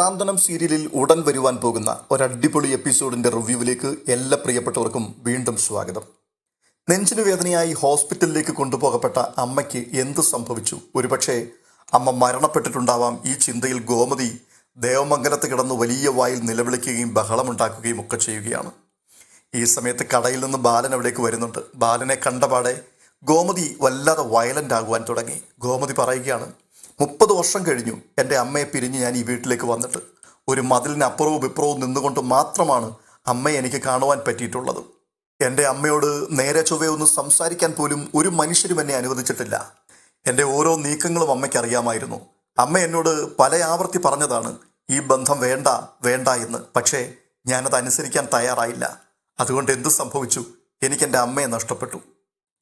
സാന്ത്വനം സീരിയലിൽ ഉടൻ വരുവാൻ പോകുന്ന ഒരു അടിപൊളി എപ്പിസോഡിന്റെ റിവ്യൂവിലേക്ക് എല്ലാ പ്രിയപ്പെട്ടവർക്കും വീണ്ടും സ്വാഗതം. നെഞ്ചിനു വേദനയായി ഹോസ്പിറ്റലിലേക്ക് കൊണ്ടുപോകപ്പെട്ട അമ്മയ്ക്ക് എന്ത് സംഭവിച്ചു? ഒരുപക്ഷെ അമ്മ മരണപ്പെട്ടിട്ടുണ്ടാവാം ഈ ചിന്തയിൽ ഗോമതി ദേവമംഗലത്ത് കിടന്ന് വലിയ വായിൽ നിലവിളിക്കുകയും ബഹളമുണ്ടാക്കുകയും ഒക്കെ ചെയ്യുകയാണ്. ഈ സമയത്ത് കടയിൽ നിന്ന് ബാലൻ അവിടേക്ക് വരുന്നുണ്ട്. ബാലനെ കണ്ടപാടെ ഗോമതി വല്ലാതെ വയലന്റ് ആകുവാൻ തുടങ്ങി. ഗോമതി പറയുകയാണ് മുപ്പത് വർഷം കഴിഞ്ഞു എന്റെ അമ്മയെ പിരിഞ്ഞ് ഞാൻ ഈ വീട്ടിലേക്ക് വന്നിട്ട്. ഒരു മതിലിന് അപ്പുറവും ഇപ്പുറവും നിന്നുകൊണ്ട് മാത്രമാണ് അമ്മയെ എനിക്ക് കാണുവാൻ പറ്റിയിട്ടുള്ളത്. എന്റെ അമ്മയോട് നേരെ ചൊവ്വയൊന്ന് സംസാരിക്കാൻ പോലും ഒരു മനുഷ്യരും എന്നെ അനുവദിച്ചിട്ടില്ല. എന്റെ ഓരോ നീക്കങ്ങളും അമ്മയ്ക്ക് അറിയാമായിരുന്നു. അമ്മ എന്നോട് പല ആവർത്തി പറഞ്ഞതാണ് ഈ ബന്ധം വേണ്ട വേണ്ട എന്ന്. പക്ഷേ ഞാനത് അനുസരിക്കാൻ തയ്യാറായില്ല. അതുകൊണ്ട് എന്ത് സംഭവിച്ചു? എനിക്ക് എന്റെ അമ്മയെ നഷ്ടപ്പെട്ടു.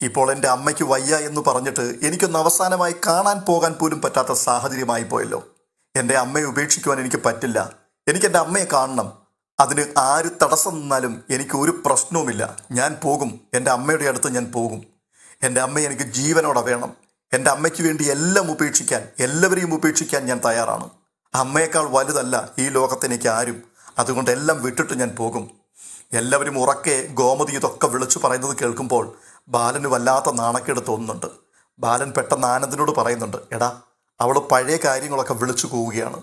ഇപ്പോൾ എന്റെ അമ്മയ്ക്ക് വയ്യ എന്ന് പറഞ്ഞിട്ട് എനിക്കൊന്ന് അവസാനമായി കാണാൻ പോകാൻ പോലും പറ്റാത്ത സാഹചര്യമായി പോയല്ലോ. എന്റെ അമ്മയെ ഉപേക്ഷിക്കുവാൻ എനിക്ക് പറ്റില്ല. എനിക്ക് എന്റെ അമ്മയെ കാണണം. അതിന് ആര് തടസ്സം നിന്നാലും എനിക്ക് ഒരു പ്രശ്നവുമില്ല. ഞാൻ പോകും. എന്റെ അമ്മയുടെ അടുത്ത് ഞാൻ പോകും. എന്റെ അമ്മയെ എനിക്ക് ജീവനോടെ വേണം. എന്റെ അമ്മയ്ക്ക് വേണ്ടി എല്ലാം ഉപേക്ഷിക്കാൻ എല്ലാവരെയും ഉപേക്ഷിക്കാൻ ഞാൻ തയ്യാറാണ്. അമ്മയേക്കാൾ വലുതല്ല ഈ ലോകത്തെനിക്ക് ആരും. അതുകൊണ്ട് എല്ലാം വിട്ടിട്ട് ഞാൻ പോകും. എല്ലാവരും ഉറക്കെ ഗോമതി ഇതൊക്കെ വിളിച്ചു പറയുന്നത് കേൾക്കുമ്പോൾ ബാലന് വല്ലാത്ത നാണക്കേട് തോന്നുന്നുണ്ട്. ബാലൻ പെട്ടെന്ന് ആനന്ദിനോട് പറയുന്നുണ്ട് എടാ അവൾ പഴയ കാര്യങ്ങളൊക്കെ വിളിച്ചു പോവുകയാണ്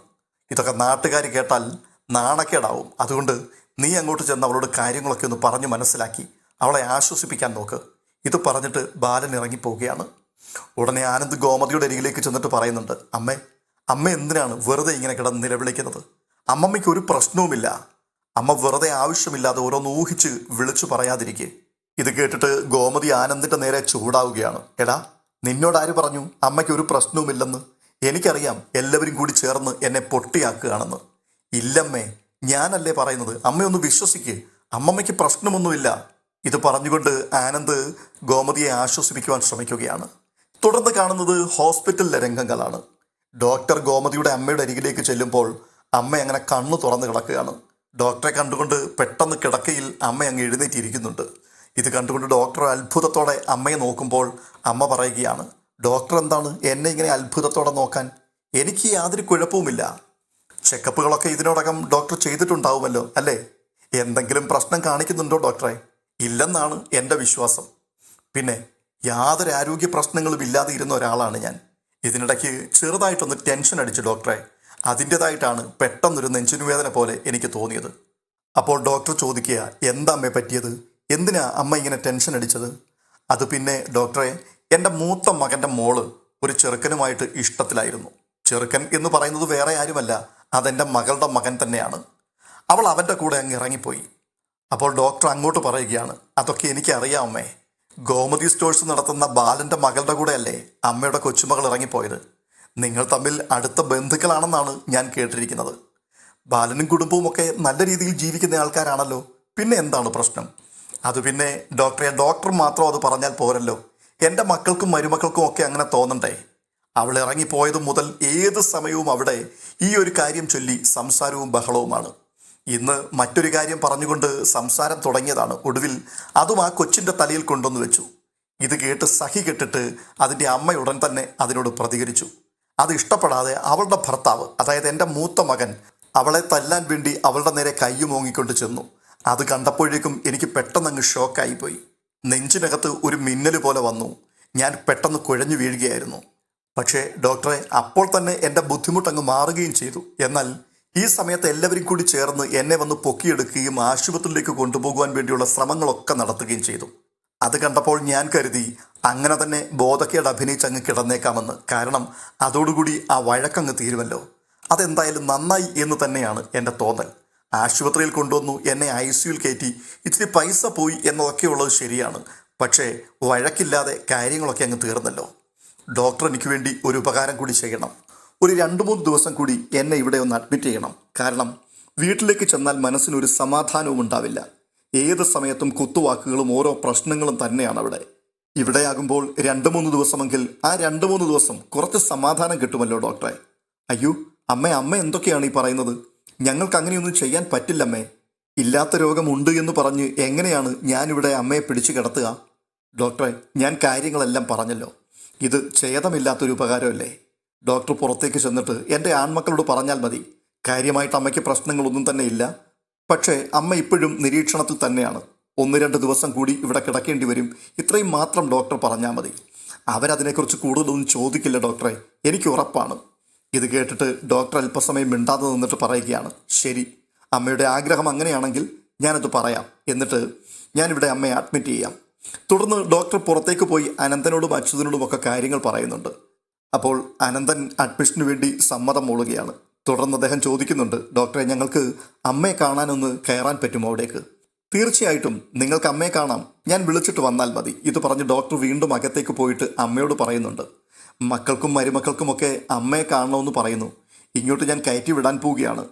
ഇതൊക്കെ നാട്ടുകാർ കേട്ടാൽ നാണക്കേടാവും. അതുകൊണ്ട് നീ അങ്ങോട്ട് ചെന്ന് അവളോട് കാര്യങ്ങളൊക്കെ ഒന്ന് പറഞ്ഞു മനസ്സിലാക്കി അവളെ ആശ്വസിപ്പിക്കാൻ നോക്ക്. ഇത് പറഞ്ഞിട്ട് ബാലൻ ഇറങ്ങിപ്പോവുകയാണ്. ഉടനെ ആനന്ദ് ഗോമതിയുടെ അരികിലേക്ക് ചെന്നിട്ട് പറയുന്നുണ്ട് അമ്മേ അമ്മ എന്തിനാണ് വെറുതെ ഇങ്ങനെ കിടന്ന് നിലവിളിക്കുന്നത്? അമ്മമ്മയ്ക്ക് ഒരു പ്രശ്നവുമില്ല. അമ്മ വെറുതെ ആവശ്യമില്ലാതെ ഓരോന്ന് ഊഹിച്ച് വിളിച്ചു പറയാതിരിക്കെ. ഇത് കേട്ടിട്ട് ഗോമതി ആനന്ദിന്റെ നേരെ ചൂടാവുകയാണ്. എടാ നിന്നോട് ആര് പറഞ്ഞു? അമ്മയ്ക്ക് ഒരു പ്രശ്നവുമില്ലെന്ന്. എനിക്കറിയാം എല്ലാവരും കൂടി ചേർന്ന് എന്നെ പൊട്ടിയാക്കുകയാണെന്ന്. ഇല്ലമ്മേ ഞാനല്ലേ പറയുന്നത്? അമ്മയൊന്ന് വിശ്വസിക്ക്. അമ്മമ്മയ്ക്ക് പ്രശ്നമൊന്നുമില്ല. ഇത് പറഞ്ഞുകൊണ്ട് ആനന്ദ് ഗോമതിയെ ആശ്വസിപ്പിക്കുവാൻ ശ്രമിക്കുകയാണ്. തുടർന്ന് കാണുന്നത് ഹോസ്പിറ്റലിലെ രംഗങ്ങളാണ്. ഡോക്ടർ ഗോമതിയുടെ അമ്മയുടെ അരികിലേക്ക് ചെല്ലുമ്പോൾ അമ്മ അങ്ങനെ കണ്ണു തുറന്നു കിടക്കുകയാണ്. ഡോക്ടറെ കണ്ടുകൊണ്ട് പെട്ടെന്ന് കിടക്കയിൽ അമ്മ അങ്ങ് എഴുന്നേറ്റിരിക്കുന്നുണ്ട്. ഇത് കണ്ടുകൊണ്ട് ഡോക്ടർ അത്ഭുതത്തോടെ അമ്മയെ നോക്കുമ്പോൾ അമ്മ പറയുകയാണ് ഡോക്ടർ എന്താണ് എന്നെ ഇങ്ങനെ അത്ഭുതത്തോടെ നോക്കാൻ? എനിക്ക് യാതൊരു കുഴപ്പവുമില്ല. ചെക്കപ്പുകളൊക്കെ ഇതിനോടകം ഡോക്ടർ ചെയ്തിട്ടുണ്ടാവുമല്ലോ അല്ലേ? എന്തെങ്കിലും പ്രശ്നം കാണിക്കുന്നുണ്ടോ ഡോക്ടറെ? ഇല്ലെന്നാണ് എന്റെ വിശ്വാസം. പിന്നെ യാതൊരു ആരോഗ്യ പ്രശ്നങ്ങളും ഇല്ലാതെ ഇരുന്ന ഒരാളാണ് ഞാൻ. ഇതിനിടയ്ക്ക് ചെറുതായിട്ടൊന്ന് ടെൻഷൻ അടിച്ചു ഡോക്ടറെ. അതിന്റെതായിട്ടാണ് പെട്ടെന്നൊരു നെഞ്ചിനു വേദന പോലെ എനിക്ക് തോന്നിയത്. അപ്പോൾ ഡോക്ടർ ചോദിക്കുക എന്താ അമ്മയെ പറ്റിയത്? എന്തിനാ അമ്മ ഇങ്ങനെ ടെൻഷൻ അടിച്ചത്? അത് പിന്നെ ഡോക്ടറെ എന്റെ മൂത്ത മകന്റെ മോൾ ഒരു ചെറുക്കനുമായിട്ട് ഇഷ്ടത്തിലായിരുന്നു. ചെറുക്കൻ എന്ന് പറയുന്നത് വേറെ ആരുമല്ല അതെന്റെ മകളുടെ മകൻ തന്നെയാണ്. അവൾ അവന്റെ കൂടെ അങ്ങ് ഇറങ്ങിപ്പോയി. അപ്പോൾ ഡോക്ടർ അങ്ങോട്ട് പറയുകയാണ് അതൊക്കെ എനിക്കറിയാം അമ്മേ. ഗോമതി സ്റ്റോഴ്സ് നടത്തുന്ന ബാലന്റെ മകളുടെ കൂടെയല്ലേ അമ്മയുടെ കൊച്ചുമകൾ ഇറങ്ങിപ്പോയത്? നിങ്ങൾ തമ്മിൽ അടുത്ത ബന്ധുക്കളാണെന്നാണ് ഞാൻ കേട്ടിരിക്കുന്നത്. ബാലനും കുടുംബവും ഒക്കെ നല്ല രീതിയിൽ ജീവിക്കുന്ന ആൾക്കാരാണല്ലോ. പിന്നെ എന്താണ് പ്രശ്നം? അത് പിന്നെ ഡോക്ടറെ ഡോക്ടർ മാത്രം അത് പറഞ്ഞാൽ പോരല്ലോ. എന്റെ മക്കൾക്കും മരുമക്കൾക്കും ഒക്കെ അങ്ങനെ തോന്നണ്ടേ? അവൾ ഇറങ്ങിപ്പോയത് മുതൽ ഏത് സമയവും അവിടെ ഈ ഒരു കാര്യം ചൊല്ലി സംസാരവും ബഹളവുമാണ്. ഇന്ന് മറ്റൊരു കാര്യം പറഞ്ഞുകൊണ്ട് സംസാരം തുടങ്ങിയതാണ്. ഒടുവിൽ അതും ആ കൊച്ചിന്റെ തലയിൽ കൊണ്ടുവന്ന് വെച്ചു. ഇത് കേട്ട് സഹി കെട്ടിട്ട് അതിന്റെ അമ്മ ഉടൻ തന്നെ അതിനോട് പ്രതികരിച്ചു. അത് ഇഷ്ടപ്പെടാതെ അവളുടെ ഭർത്താവ് അതായത് എന്റെ മൂത്ത മകൻ അവളെ തല്ലാൻ വേണ്ടി അവളുടെ നേരെ കയ്യുമോങ്ങിക്കൊണ്ട് ചെന്നു. അത് കണ്ടപ്പോഴേക്കും എനിക്ക് പെട്ടെന്നങ്ങ് ഷോക്കായിപ്പോയി. നെഞ്ചിനകത്ത് ഒരു മിന്നൽ പോലെ വന്നു. ഞാൻ പെട്ടെന്ന് കുഴഞ്ഞു വീഴുകയായിരുന്നു. പക്ഷേ ഡോക്ടറെ അപ്പോൾ തന്നെ എന്റെ ബുദ്ധിമുട്ടങ്ങ് മാറുകയും ചെയ്തു. എന്നാൽ ഈ സമയത്ത് എല്ലാവരും കൂടി ചേർന്ന് എന്നെ വന്ന് പൊക്കിയെടുക്കുകയും ആശുപത്രിയിലേക്ക് കൊണ്ടുപോകുവാൻ വേണ്ടിയുള്ള ശ്രമങ്ങളൊക്കെ നടത്തുകയും ചെയ്തു. അത് കണ്ടപ്പോൾ ഞാൻ കരുതി അങ്ങനെ തന്നെ ബോധക്കേട് അഭിനയിച്ച് അങ്ങ് കിടന്നേക്കാമെന്ന്. കാരണം അതോടുകൂടി ആ വഴക്കങ്ങ് തീരുമല്ലോ. അതെന്തായാലും നന്നായി എന്ന് തന്നെയാണ് എന്റെ തോന്നൽ. ആശുപത്രിയിൽ കൊണ്ടുവന്നു എന്നെ ഐ സിയുൽ കയറ്റി. ഇച്ചിരി പൈസ പോയി എന്നതൊക്കെയുള്ളത് ശരിയാണ്. പക്ഷേ വഴക്കില്ലാതെ കാര്യങ്ങളൊക്കെ അങ്ങ് തീർന്നല്ലോ. ഡോക്ടർ എനിക്ക് വേണ്ടി ഒരു ഉപകാരം കൂടി ചെയ്യണം. ഒരു രണ്ട് മൂന്ന് ദിവസം കൂടി എന്നെ ഇവിടെ ഒന്ന് അഡ്മിറ്റ് ചെയ്യണം. കാരണം വീട്ടിലേക്ക് ചെന്നാൽ മനസ്സിനൊരു സമാധാനവും ഉണ്ടാവില്ല. ഏത് സമയത്തും കുത്തുവാക്കുകളും ഓരോ പ്രശ്നങ്ങളും തന്നെയാണ് അവിടെ. ഇവിടെയാകുമ്പോൾ രണ്ട് മൂന്ന് ദിവസമെങ്കിൽ ആ രണ്ട് മൂന്ന് ദിവസം കുറച്ച് സമാധാനം കിട്ടുമല്ലോ ഡോക്ടറെ. അയ്യോ അമ്മ അമ്മ എന്തൊക്കെയാണ് ഈ പറയുന്നത്? ഞങ്ങൾക്ക് അങ്ങനെയൊന്നും ചെയ്യാൻ പറ്റില്ലമ്മേ. ഇല്ലാത്ത രോഗമുണ്ട് എന്ന് പറഞ്ഞ് എങ്ങനെയാണ് ഞാനിവിടെ അമ്മയെ പിടിച്ചു കിടത്തുക? ഡോക്ടറെ ഞാൻ കാര്യങ്ങളെല്ലാം പറഞ്ഞല്ലോ. ഇത് ഛേദമില്ലാത്തൊരു ഉപകാരമല്ലേ? ഡോക്ടർ പുറത്തേക്ക് ചെന്നിട്ട് എന്റെ ആൺമക്കളോട് പറഞ്ഞാൽ മതി. കാര്യമായിട്ട് അമ്മയ്ക്ക് പ്രശ്നങ്ങളൊന്നും തന്നെ ഇല്ല. പക്ഷേ അമ്മ ഇപ്പോഴും നിരീക്ഷണത്തിൽ തന്നെയാണ്. ഒന്ന് രണ്ട് ദിവസം കൂടി ഇവിടെ കിടക്കേണ്ടി വരും. ഇത്രയും മാത്രം ഡോക്ടർ പറഞ്ഞാൽ മതി. അവരതിനെക്കുറിച്ച് കൂടുതലൊന്നും ചോദിക്കില്ല ഡോക്ടറെ. എനിക്ക് ഉറപ്പാണ്. ഇത് കേട്ടിട്ട് ഡോക്ടർ അല്പസമയം മിണ്ടാതെ നിന്നിട്ട് പറയുകയാണ്. ശരി. അമ്മയുടെ ആഗ്രഹം അങ്ങനെയാണെങ്കിൽ ഞാനത് പറയാം. എന്നിട്ട് ഞാനിവിടെ അമ്മയെ അഡ്മിറ്റ് ചെയ്യാം. തുടർന്ന് ഡോക്ടർ പുറത്തേക്ക് പോയി അനന്തനോടും അച്യുതനോടും ഒക്കെ കാര്യങ്ങൾ പറയുന്നുണ്ട്. അപ്പോൾ അനന്തൻ അഡ്മിഷന് വേണ്ടി സമ്മതം മൂളുകയാണ്. തുടർന്ന് അദ്ദേഹം ചോദിക്കുന്നുണ്ട് ഡോക്ടറെ ഞങ്ങൾക്ക് അമ്മയെ കാണാനൊന്ന് കയറാൻ പറ്റുമോ അവിടേക്ക്? തീർച്ചയായിട്ടും നിങ്ങൾക്ക് അമ്മയെ കാണാം. ഞാൻ വിളിച്ചിട്ട് വന്നാൽ മതി. ഇത് പറഞ്ഞ് ഡോക്ടർ വീണ്ടും അകത്തേക്ക് പോയിട്ട് അമ്മയോട് പറയുന്നുണ്ട്. മക്കൾക്കും മരുമക്കൾക്കുമൊക്കെ അമ്മയെ കാണണമെന്ന് പറയുന്നു. ഇങ്ങോട്ട് ഞാൻ കയറ്റി വിടാൻ പോവുകയാണ്.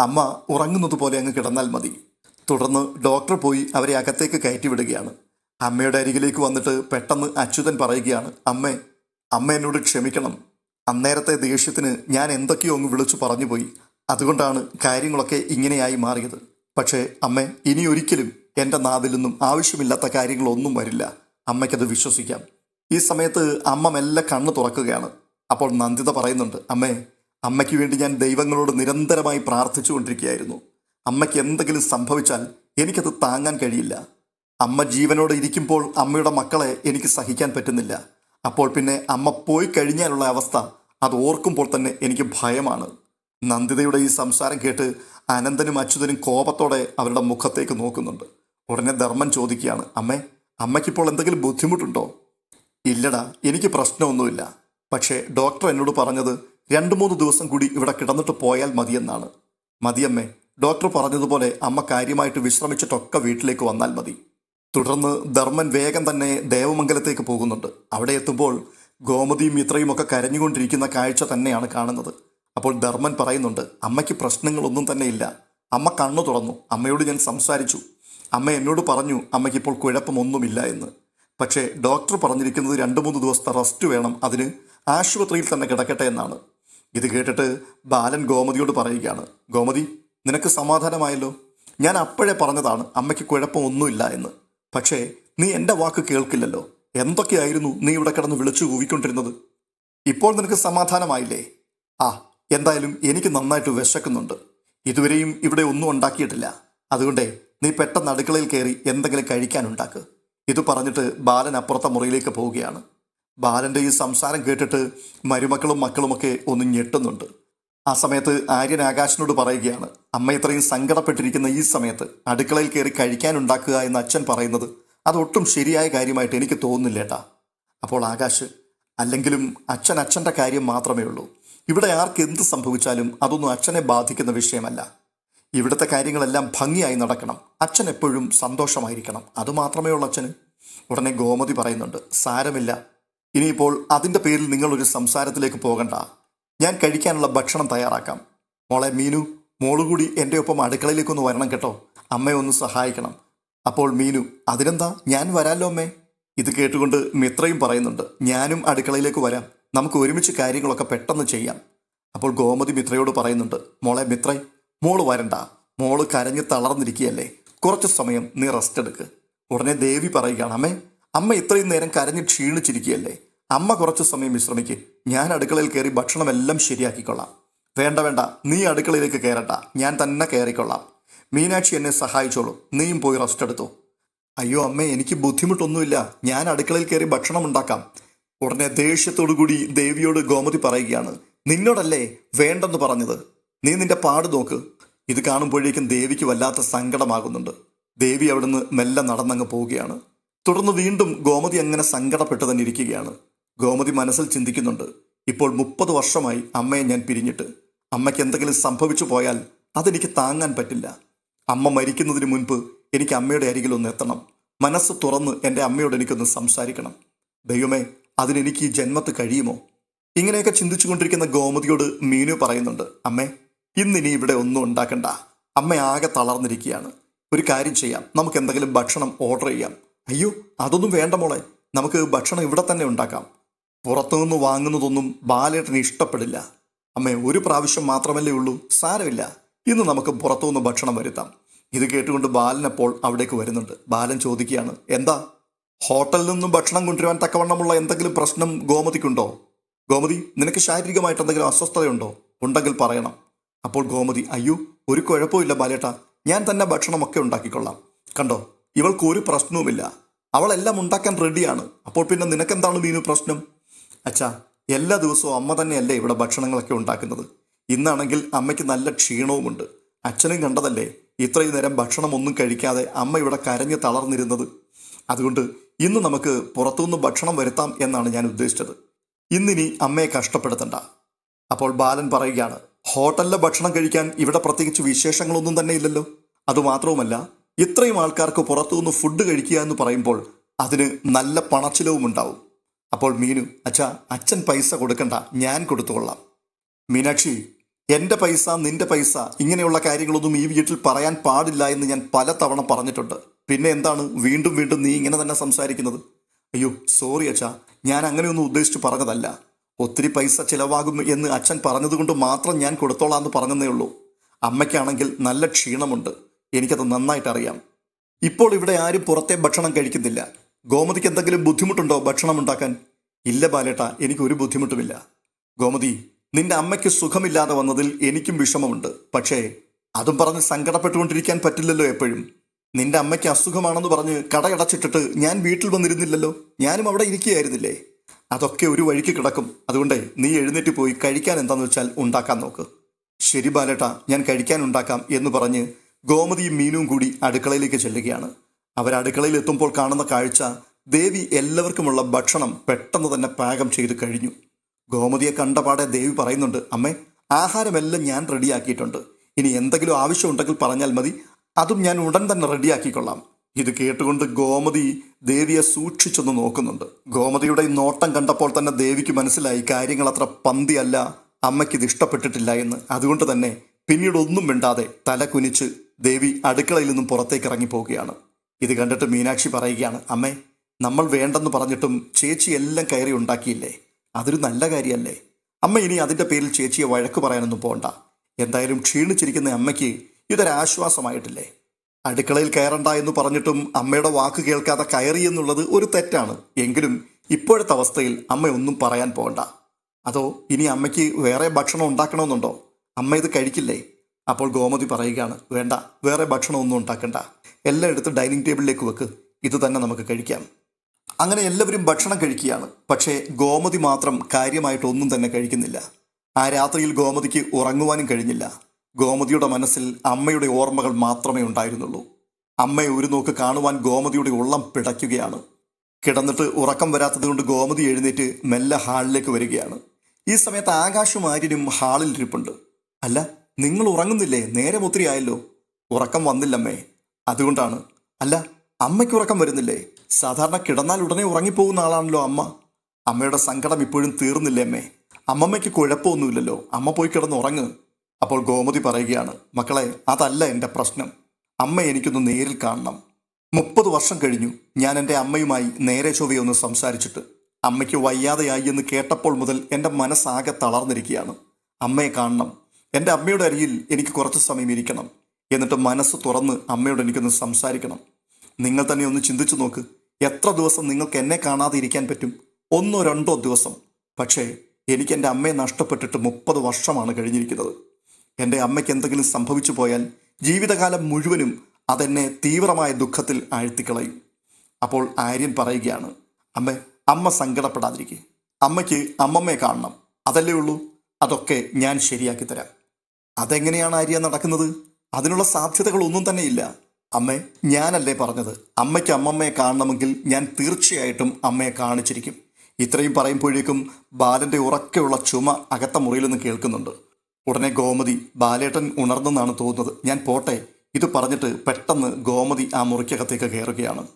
അമ്മ ഉറങ്ങുന്നത് പോലെ അങ്ങ് കിടന്നാൽ മതി. തുടർന്ന് ഡോക്ടർ പോയി അവരെ അകത്തേക്ക് കയറ്റി വിടുകയാണ്. അമ്മയുടെ അരികിലേക്ക് വന്നിട്ട് പെട്ടെന്ന് അച്യുതൻ പറയുകയാണ് അമ്മേ അമ്മ എന്നോട് ക്ഷമിക്കണം. അന്നേരത്തെ ദേഷ്യത്തിന് ഞാൻ എന്തൊക്കെയോ അങ്ങ് വിളിച്ചു പറഞ്ഞു പോയി അതുകൊണ്ടാണ് കാര്യങ്ങളൊക്കെ ഇങ്ങനെയായി മാറിയത്. പക്ഷേ അമ്മ ഇനി ഒരിക്കലും എന്റെ നാവിൽ നിന്നും ആവശ്യമില്ലാത്ത കാര്യങ്ങളൊന്നും വരില്ല. അമ്മയ്ക്കത് വിശ്വസിക്കാം. ഈ സമയത്ത് അമ്മ മെല്ലെ കണ്ണ് തുറക്കുകയാണ്. അപ്പോൾ നന്ദിത പറയുന്നുണ്ട് അമ്മേ അമ്മയ്ക്ക് വേണ്ടി ഞാൻ ദൈവങ്ങളോട് നിരന്തരമായി പ്രാർത്ഥിച്ചുകൊണ്ടിരിക്കുകയായിരുന്നു. അമ്മയ്ക്ക് എന്തെങ്കിലും സംഭവിച്ചാൽ എനിക്കത് താങ്ങാൻ കഴിയില്ല. അമ്മ ജീവനോടെ ഇരിക്കുമ്പോൾ അമ്മയുടെ മക്കളെ എനിക്ക് സഹിക്കാൻ പറ്റുന്നില്ല. അപ്പോൾ പിന്നെ അമ്മ പോയി കഴിഞ്ഞാലുള്ള അവസ്ഥ അത് ഓർക്കുമ്പോൾ തന്നെ എനിക്ക് ഭയമാണ്. നന്ദിതയുടെ ഈ സംസാരം കേട്ട് അനന്തനും അച്യുതനും കോപത്തോടെ അവരുടെ മുഖത്തേക്ക് നോക്കുന്നുണ്ട്. ഉടനെ ധർമ്മൻ ചോദിക്കുകയാണ് അമ്മേ അമ്മയ്ക്കിപ്പോൾ എന്തെങ്കിലും ബുദ്ധിമുട്ടുണ്ടോ? ഇല്ലടാ എനിക്ക് പ്രശ്നമൊന്നുമില്ല. പക്ഷേ ഡോക്ടർ എന്നോട് പറഞ്ഞത് രണ്ട് മൂന്ന് ദിവസം കൂടി ഇവിടെ കിടന്നിട്ട് പോയാൽ മതിയെന്നാണ്. മതിയമ്മേ ഡോക്ടർ പറഞ്ഞതുപോലെ അമ്മ കാര്യമായിട്ട് വിശ്രമിച്ചിട്ടൊക്കെ വീട്ടിലേക്ക് വന്നാൽ മതി. തുടർന്ന് ധർമ്മൻ വേഗം തന്നെ ദേവമംഗലത്തേക്ക് പോകുന്നുണ്ട്. അവിടെ എത്തുമ്പോൾ ഗോമതിയും മിത്രയും ഒക്കെ കരഞ്ഞുകൊണ്ടിരിക്കുന്ന കാഴ്ച തന്നെയാണ് കാണുന്നത്. അപ്പോൾ ധർമ്മൻ പറയുന്നുണ്ട് അമ്മയ്ക്ക് പ്രശ്നങ്ങളൊന്നും തന്നെ ഇല്ല. അമ്മ കണ്ണു തുറന്നു. അമ്മയോട് ഞാൻ സംസാരിച്ചു. അമ്മ എന്നോട് പറഞ്ഞു അമ്മയ്ക്കിപ്പോൾ കുഴപ്പമൊന്നുമില്ല എന്ന്. പക്ഷേ ഡോക്ടർ പറഞ്ഞിരിക്കുന്നത് രണ്ട് മൂന്ന് ദിവസത്തെ റെസ്റ്റ് വേണം. അതിന് ആശുപത്രിയിൽ തന്നെ കിടക്കട്ടെ എന്നാണ്. ഇത് കേട്ടിട്ട് ബാലൻ ഗോമതിയോട് പറയുകയാണ് ഗോമതി നിനക്ക് സമാധാനമായല്ലോ. ഞാൻ അപ്പോഴേ പറഞ്ഞതാണ് അമ്മയ്ക്ക് കുഴപ്പമൊന്നുമില്ല എന്ന്. പക്ഷേ നീ എന്റെ വാക്ക് കേൾക്കില്ലല്ലോ. എന്തൊക്കെയായിരുന്നു നീ ഇവിടെ കിടന്ന് വിളിച്ചു കൂവിക്കൊണ്ടിരുന്നത് ഇപ്പോൾ നിനക്ക് സമാധാനമായില്ലേ? ആ എന്തായാലും എനിക്ക് നന്നായിട്ട് വിശക്കുന്നുണ്ട്. ഇതുവരെയും ഇവിടെ ഒന്നും ഉണ്ടാക്കിയിട്ടില്ല. അതുകൊണ്ട് നീ പെട്ടെന്ന് അടുക്കളയിൽ കയറി എന്തെങ്കിലും കഴിക്കാനുണ്ടാക്ക്. ഇത് പറഞ്ഞിട്ട് ബാലൻ അപ്പുറത്തെ മുറിയിലേക്ക് പോവുകയാണ്. ബാലന്റെ ഈ സംസാരം കേട്ടിട്ട് മരുമക്കളും മക്കളുമൊക്കെ ഒന്ന് ഞെട്ടുന്നുണ്ട്. ആ സമയത്ത് ആര്യൻ ആകാശിനോട് പറയുകയാണ് അമ്മ ഇത്രയും സങ്കടപ്പെട്ടിരിക്കുന്ന ഈ സമയത്ത് അടുക്കളയിൽ കയറി കഴിക്കാനുണ്ടാക്കുക എന്ന് അച്ഛൻ പറയുന്നത് അതൊട്ടും ശരിയായ കാര്യമായിട്ട് എനിക്ക് തോന്നുന്നില്ലേട്ടാ. അപ്പോൾ ആകാശ് അല്ലെങ്കിലും അച്ഛൻ അച്ഛന്റെ കാര്യം മാത്രമേ ഉള്ളൂ. ഇവിടെ ആർക്ക് എന്ത് സംഭവിച്ചാലും അതൊന്നും അച്ഛനെ ബാധിക്കുന്ന വിഷയമല്ല. ഇവിടുത്തെ കാര്യങ്ങളെല്ലാം ഭംഗിയായി നടക്കണം. അച്ഛൻ എപ്പോഴും സന്തോഷമായിരിക്കണം. അതുമാത്രമേ ഉള്ളൂ അച്ഛന്. ഉടനെ ഗോമതി പറയുന്നുണ്ട് സാരമില്ല. ഇനിയിപ്പോൾ അതിന്റെ പേരിൽ നിങ്ങളൊരു സംസാരത്തിലേക്ക് പോകണ്ട. ഞാൻ കഴിക്കാനുള്ള ഭക്ഷണം തയ്യാറാക്കാം. മോളെ മീനു മോളുകൂടി എന്റെ ഒപ്പം അടുക്കളയിലേക്കൊന്ന് വരണം കേട്ടോ. അമ്മയെ ഒന്ന് സഹായിക്കണം. അപ്പോൾ മീനു അതിനെന്താ? ഞാൻ വരാമല്ലോ അമ്മേ. ഇത് കേട്ടുകൊണ്ട് മിത്രയും പറയുന്നുണ്ട് ഞാനും അടുക്കളയിലേക്ക് വരാം. നമുക്ക് ഒരുമിച്ച് കാര്യങ്ങളൊക്കെ പെട്ടെന്ന് ചെയ്യാം. അപ്പോൾ ഗോമതി മിത്രയോട് പറയുന്നുണ്ട് മോളെ മിത്രേ മോൾ വരണ്ട. മോൾ കരഞ്ഞ് തളർന്നിരിക്കുകയല്ലേ. കുറച്ച് സമയം നീ റെസ്റ്റ് എടുക്ക്. ഉടനെ ദേവി പറയുകയാണ് അമ്മേ അമ്മ ഇത്രയും നേരം കരഞ്ഞ് ക്ഷീണിച്ചിരിക്കുകയല്ലേ. അമ്മ കുറച്ച് സമയം വിശ്രമിക്ക്. ഞാൻ അടുക്കളയിൽ കയറി ഭക്ഷണമെല്ലാം ശരിയാക്കിക്കൊള്ളാം. വേണ്ട വേണ്ട. നീ അടുക്കളയിലേക്ക് കയറണ്ട. ഞാൻ തന്നെ കയറിക്കൊള്ളാം. മീനാക്ഷി എന്നെ സഹായിച്ചോളൂ. നീയും പോയി റെസ്റ്റ് എടുത്തു. അയ്യോ അമ്മേ എനിക്ക് ബുദ്ധിമുട്ടൊന്നുമില്ല. ഞാൻ അടുക്കളയിൽ കയറി ഭക്ഷണം ഉണ്ടാക്കാം. ഉടനെ ദേഷ്യത്തോടു കൂടി ദേവിയോട് ഗോമതി പറയുകയാണ് നിന്നോടല്ലേ വേണ്ടെന്ന് പറഞ്ഞത്? നീ നിന്റെ പാട് നോക്ക്. ഇത് കാണുമ്പോഴേക്കും ദേവിക്ക് വല്ലാത്ത സങ്കടമാകുന്നുണ്ട്. ദേവി അവിടുന്ന് മെല്ലെ നടന്നങ്ങ് പോവുകയാണ്. തുടർന്ന് വീണ്ടും ഗോമതി അങ്ങനെ സങ്കടപ്പെട്ട് തന്നെ ഇരിക്കുകയാണ്. ഗോമതി മനസ്സിൽ ചിന്തിക്കുന്നുണ്ട് ഇപ്പോൾ മുപ്പത് വർഷമായി അമ്മയെ ഞാൻ പിരിഞ്ഞിട്ട്. അമ്മയ്ക്ക് എന്തെങ്കിലും സംഭവിച്ചു പോയാൽ അതെനിക്ക് താങ്ങാൻ പറ്റില്ല. അമ്മ മരിക്കുന്നതിന് മുൻപ് എനിക്ക് അമ്മയുടെ അരികിൽ ഒന്ന് എത്തണം. മനസ്സ് തുറന്ന് എന്റെ അമ്മയോട് എനിക്കൊന്ന് സംസാരിക്കണം. ദൈവമേ അതിനെനിക്ക് ഈ ജന്മത്ത് കഴിയുമോ? ഇങ്ങനെയൊക്കെ ചിന്തിച്ചു കൊണ്ടിരിക്കുന്ന ഗോമതിയോട് മീനു പറയുന്നുണ്ട് അമ്മേ ഇന്നിനി ഇവിടെ ഒന്നും ഉണ്ടാക്കണ്ട. അമ്മ ആകെ തളർന്നിരിക്കുകയാണ്. ഒരു കാര്യം ചെയ്യാം. നമുക്ക് എന്തെങ്കിലും ഭക്ഷണം ഓർഡർ ചെയ്യാം. അയ്യോ അതൊന്നും വേണ്ട മോളെ. നമുക്ക് ഭക്ഷണം ഇവിടെ തന്നെ ഉണ്ടാക്കാം. പുറത്തുനിന്ന് വാങ്ങുന്നതൊന്നും ബാലേട്ടന് ഇഷ്ടപ്പെടില്ല. അമ്മേ ഒരു പ്രാവശ്യം മാത്രമല്ലേ ഉള്ളൂ. സാരമില്ല. ഇന്ന് നമുക്ക് പുറത്തുനിന്ന് ഭക്ഷണം വരുത്താം. ഇത് കേട്ടുകൊണ്ട് ബാലൻ അപ്പോൾ അവിടേക്ക് വരുന്നുണ്ട്. ബാലൻ ചോദിക്കുകയാണ് എന്താ? ഹോട്ടലിൽ നിന്നും ഭക്ഷണം കൊണ്ടുവരാൻ തക്കവണ്ണമുള്ള എന്തെങ്കിലും പ്രശ്നം ഗോമതിക്കുണ്ടോ? ഗോമതി നിനക്ക് ശാരീരികമായിട്ട് എന്തെങ്കിലും അസ്വസ്ഥതയുണ്ടോ? ഉണ്ടെങ്കിൽ പറയണം. അപ്പോൾ ഗോമതി അയ്യോ ഒരു കുഴപ്പമില്ല ബാലേട്ട. ഞാൻ തന്നെ ഭക്ഷണമൊക്കെ ഉണ്ടാക്കിക്കൊള്ളാം. കണ്ടോ ഇവൾക്ക് ഒരു പ്രശ്നവുമില്ല. അവളെല്ലാം ഉണ്ടാക്കാൻ റെഡിയാണ്. അപ്പോൾ പിന്നെ നിനക്കെന്താണ് മീനു പ്രശ്നം? അച്ഛാ എല്ലാ ദിവസവും അമ്മ തന്നെയല്ലേ ഇവിടെ ഭക്ഷണങ്ങളൊക്കെ ഉണ്ടാക്കുന്നത്. ഇന്നാണെങ്കിൽ അമ്മയ്ക്ക് നല്ല ക്ഷീണവുമുണ്ട്. അച്ഛനും കണ്ടതല്ലേ ഇത്രയും നേരം ഭക്ഷണം ഒന്നും കഴിക്കാതെ അമ്മ ഇവിടെ കരഞ്ഞ് തളർന്നിരുന്നത്. അതുകൊണ്ട് ഇന്ന് നമുക്ക് പുറത്തുനിന്ന് ഭക്ഷണം വരുത്താം എന്നാണ് ഞാൻ ഉദ്ദേശിച്ചത്. ഇന്നിനി അമ്മയെ കഷ്ടപ്പെടുത്തണ്ട. അപ്പോൾ ബാലൻ പറയുകയാണ് ഹോട്ടലിലെ ഭക്ഷണം കഴിക്കാൻ ഇവിടെ പ്രത്യേകിച്ച് വിശേഷങ്ങളൊന്നും തന്നെ ഇല്ലല്ലോ. അതുമാത്രവുമല്ല ഇത്രയും ആൾക്കാർക്ക് പുറത്തുനിന്ന് ഫുഡ് കഴിക്കുക എന്ന് പറയുമ്പോൾ അതിന് നല്ല പണച്ചിലവും ഉണ്ടാവും. അപ്പോൾ മീനു അച്ഛാ അച്ഛൻ പൈസ കൊടുക്കണ്ട ഞാൻ കൊടുത്തുകൊള്ളാം. മീനാക്ഷി എന്റെ പൈസ നിന്റെ പൈസ ഇങ്ങനെയുള്ള കാര്യങ്ങളൊന്നും ഈ വീട്ടിൽ പറയാൻ പാടില്ല എന്ന് ഞാൻ പല തവണ പറഞ്ഞിട്ടുണ്ട്. പിന്നെ എന്താണ്? വീണ്ടും വീണ്ടും നീ ഇങ്ങനെ തന്നെ സംസാരിക്കുന്നത്? അയ്യോ സോറി അച്ഛാ. ഞാൻ അങ്ങനെയൊന്നും ഉദ്ദേശിച്ച് പറഞ്ഞതല്ല. ഒത്തിരി പൈസ ചിലവാകും എന്ന് അച്ഛൻ പറഞ്ഞതുകൊണ്ട് മാത്രം ഞാൻ കൊടുത്തോളാം എന്ന് പറഞ്ഞതേ ഉള്ളൂ. അമ്മയ്ക്കാണെങ്കിൽ നല്ല ക്ഷീണമുണ്ട്. എനിക്കത് നന്നായിട്ട് അറിയാം ഇപ്പോൾ ഇവിടെ ആരും പുറത്തെ ഭക്ഷണം കഴിക്കുന്നില്ല. ഗോമതിക്ക് എന്തെങ്കിലും ബുദ്ധിമുട്ടുണ്ടോ ഭക്ഷണം ഉണ്ടാക്കാൻ? ഇല്ല ബാലേട്ട എനിക്കൊരു ബുദ്ധിമുട്ടുമില്ല. ഗോമതി നിന്റെ അമ്മയ്ക്ക് സുഖമില്ലാതെ വന്നതിൽ എനിക്കും വിഷമമുണ്ട്. പക്ഷേ അതും പറഞ്ഞ് സങ്കടപ്പെട്ടുകൊണ്ടിരിക്കാൻ പറ്റില്ലല്ലോ എപ്പോഴും. നിന്റെ അമ്മയ്ക്ക് അസുഖമാണെന്ന് പറഞ്ഞ് കടയടച്ചിട്ടിട്ട് ഞാൻ വീട്ടിൽ വന്നിരുന്നില്ലല്ലോ. ഞാനും അവിടെ ഇരിക്കുകയായിരുന്നില്ലേ? അതൊക്കെ ഒരു വഴിക്ക് കിടക്കും. അതുകൊണ്ട് നീ എഴുന്നേറ്റ് പോയി കഴിക്കാൻ എന്താണെന്ന് വെച്ചാൽ ഉണ്ടാക്കാൻ നോക്ക്. ശരി ബാലേട്ട ഞാൻ കഴിക്കാൻ ഉണ്ടാക്കാം എന്ന് പറഞ്ഞ് ഗോമതിയും മീനും കൂടി അടുക്കളയിലേക്ക് ചെല്ലുകയാണ്. അവർ അടുക്കളയിൽ എത്തുമ്പോൾ കാണുന്ന കാഴ്ച ദേവി എല്ലാവർക്കുമുള്ള ഭക്ഷണം പെട്ടെന്ന് തന്നെ പാകം ചെയ്ത് കഴിഞ്ഞു. ഗോമതിയെ കണ്ടപാടെ ദേവി പറയുന്നുണ്ട് അമ്മേ ആഹാരമെല്ലാം ഞാൻ റെഡിയാക്കിയിട്ടുണ്ട്. ഇനി എന്തെങ്കിലും ആവശ്യമുണ്ടെങ്കിൽ പറഞ്ഞാൽ മതി. അതും ഞാൻ ഉടൻ തന്നെ റെഡിയാക്കിക്കൊള്ളാം. ഇത് കേട്ടുകൊണ്ട് ഗോമതി ദേവിയെ സൂക്ഷിച്ചൊന്ന് നോക്കുന്നുണ്ട്. ഗോമതിയുടെ നോട്ടം കണ്ടപ്പോൾ തന്നെ ദേവിക്ക് മനസ്സിലായി കാര്യങ്ങൾ അത്ര പന്തിയല്ല. ഇത് ഇഷ്ടപ്പെട്ടിട്ടില്ല എന്ന്. അതുകൊണ്ട് തന്നെ പിന്നീട് ഒന്നും മിണ്ടാതെ തല കുനിച്ച് ദേവി അടുക്കളയിൽ നിന്നും പുറത്തേക്ക് ഇറങ്ങി പോവുകയാണ് ഇത് കണ്ടിട്ട് മീനാക്ഷി പറയുകയാണ് അമ്മേ നമ്മൾ വേണ്ടെന്ന് പറഞ്ഞിട്ടും ചേച്ചി എല്ലാം കയറി ഉണ്ടാക്കിയില്ലേ? അതൊരു നല്ല കാര്യമല്ലേ അമ്മ ഇനി അതിന്റെ പേരിൽ ചേച്ചിയെ വഴക്ക് പറയാനൊന്നും പോണ്ട. എന്തായാലും ക്ഷീണിച്ചിരിക്കുന്ന അമ്മയ്ക്ക് ഇതൊരാശ്വാസമായിട്ടില്ലേ? അടുക്കളയിൽ കയറണ്ട എന്ന് പറഞ്ഞിട്ടും അമ്മയുടെ വാക്ക് കേൾക്കാതെ കയറി എന്നുള്ളത് ഒരു തെറ്റാണ്. എങ്കിലും ഇപ്പോഴത്തെ അവസ്ഥയിൽ അമ്മ ഒന്നും പറയാൻ പോകണ്ട അതോ ഇനി അമ്മയ്ക്ക് വേറെ ഭക്ഷണം ഉണ്ടാക്കണമെന്നുണ്ടോ? അമ്മ ഇത് കഴിക്കില്ലേ? അപ്പോൾ ഗോമതി പറയുകയാണ് വേണ്ട വേറെ ഭക്ഷണം ഒന്നും ഉണ്ടാക്കണ്ട. എല്ലാം എടുത്ത് ഡൈനിങ് ടേബിളിലേക്ക് വെക്ക്. ഇത് തന്നെ നമുക്ക് കഴിക്കാം. അങ്ങനെ എല്ലാവരും ഭക്ഷണം കഴിക്കുകയാണ്. പക്ഷേ ഗോമതി മാത്രം കാര്യമായിട്ടൊന്നും തന്നെ കഴിക്കുന്നില്ല. ആ രാത്രിയിൽ ഗോമതിക്ക് ഉറങ്ങുവാനും കഴിഞ്ഞില്ല. ഗോമതിയുടെ മനസ്സിൽ അമ്മയുടെ ഓർമ്മകൾ മാത്രമേ ഉണ്ടായിരുന്നുള്ളൂ. അമ്മയെ ഒരു നോക്ക് കാണുവാൻ ഗോമതിയുടെ ഉള്ളം പിടയ്ക്കുകയാണ്. കിടന്നിട്ട് ഉറക്കം വരാത്തതുകൊണ്ട് ഗോമതി എഴുന്നേറ്റ് മെല്ലെ ഹാളിലേക്ക് വരികയാണ്. ഈ സമയത്ത് ആകാശും ആര്യനും ഹാളിൽ ഇരിപ്പുണ്ട്. അല്ല നിങ്ങൾ ഉറങ്ങുന്നില്ലേ? നേരം ഒത്തിരി ആയല്ലോ. ഉറക്കം വന്നില്ലമ്മേ. അതുകൊണ്ടാണ്. അല്ല അമ്മയ്ക്ക് ഉറക്കം വരുന്നില്ലേ? സാധാരണ കിടന്നാൽ ഉടനെ ഉറങ്ങിപ്പോകുന്ന ആളാണല്ലോ അമ്മ. അമ്മയുടെ സങ്കടം ഇപ്പോഴും തീർന്നില്ലേ അമ്മേ? അമ്മമ്മയ്ക്ക് കുഴപ്പമൊന്നുമില്ലല്ലോ. അമ്മ പോയി കിടന്ന് ഉറങ്ങ്. അപ്പോൾ ഗോമതി പറയുകയാണ് മക്കളെ അതല്ല എന്റെ പ്രശ്നം. അമ്മ എനിക്കൊന്ന് നേരിൽ കാണണം. മുപ്പത് വർഷം കഴിഞ്ഞു. ഞാൻ എന്റെ അമ്മയുമായി നേരെ ചൊവ്വയെ ഒന്ന് സംസാരിച്ചിട്ട് അമ്മയ്ക്ക് വയ്യാതെയായി എന്ന് കേട്ടപ്പോൾ മുതൽ എന്റെ മനസ്സാകെ തളർന്നിരിക്കുകയാണ്. അമ്മയെ കാണണം. എന്റെ അമ്മയുടെ അരിയിൽ എനിക്ക് കുറച്ച് സമയം ഇരിക്കണം. എന്നിട്ട് മനസ്സ് തുറന്ന് അമ്മയോട് എനിക്കൊന്ന് സംസാരിക്കണം. നിങ്ങൾ തന്നെ ഒന്ന് ചിന്തിച്ചു നോക്ക്. എത്ര ദിവസം നിങ്ങൾക്ക് എന്നെ കാണാതെ ഇരിക്കാൻ പറ്റും? ഒന്നോ രണ്ടോ ദിവസം. പക്ഷേ എനിക്ക് എന്റെ അമ്മയെ നഷ്ടപ്പെട്ടിട്ട് മുപ്പത് വർഷമാണ് കഴിഞ്ഞിരിക്കുന്നത്. എന്റെ അമ്മയ്ക്ക് എന്തെങ്കിലും സംഭവിച്ചു പോയാൽ ജീവിതകാലം മുഴുവനും അതെന്നെ തീവ്രമായ ദുഃഖത്തിൽ ആഴ്ത്തിക്കളയും. അപ്പോൾ ആര്യൻ പറയുകയാണ് അമ്മ അമ്മ സങ്കടപ്പെടാതിരിക്കുക അമ്മയ്ക്ക് അമ്മമ്മയെ കാണണം. അതല്ലേ ഉള്ളൂ? അതൊക്കെ ഞാൻ ശരിയാക്കി തരാം. അതെങ്ങനെയാണ് ആര്യ നടക്കുന്നത്? അതിനുള്ള സാധ്യതകളൊന്നും തന്നെയില്ല. അമ്മേ ഞാനല്ലേ പറഞ്ഞത്? അമ്മയ്ക്ക് അമ്മമ്മയെ കാണണമെങ്കിൽ ഞാൻ തീർച്ചയായിട്ടും അമ്മയെ കാണിച്ചിരിക്കും. ഇത്രയും പറയുമ്പോഴേക്കും ബാലന്റെ ഉറക്കെയുള്ള ചുമ അകത്ത മുറിയിൽ നിന്ന് കേൾക്കുന്നുണ്ട്. ഉടനെ ഗോമതി ബാലേട്ടൻ ഉണർന്നെന്നാണ് തോന്നുന്നത്. ഞാൻ പോട്ടെ. ഇത് പറഞ്ഞിട്ട് പെട്ടെന്ന് ഗോമതി ആ മുറിക്കകത്തേക്ക് കയറുകയാണ്.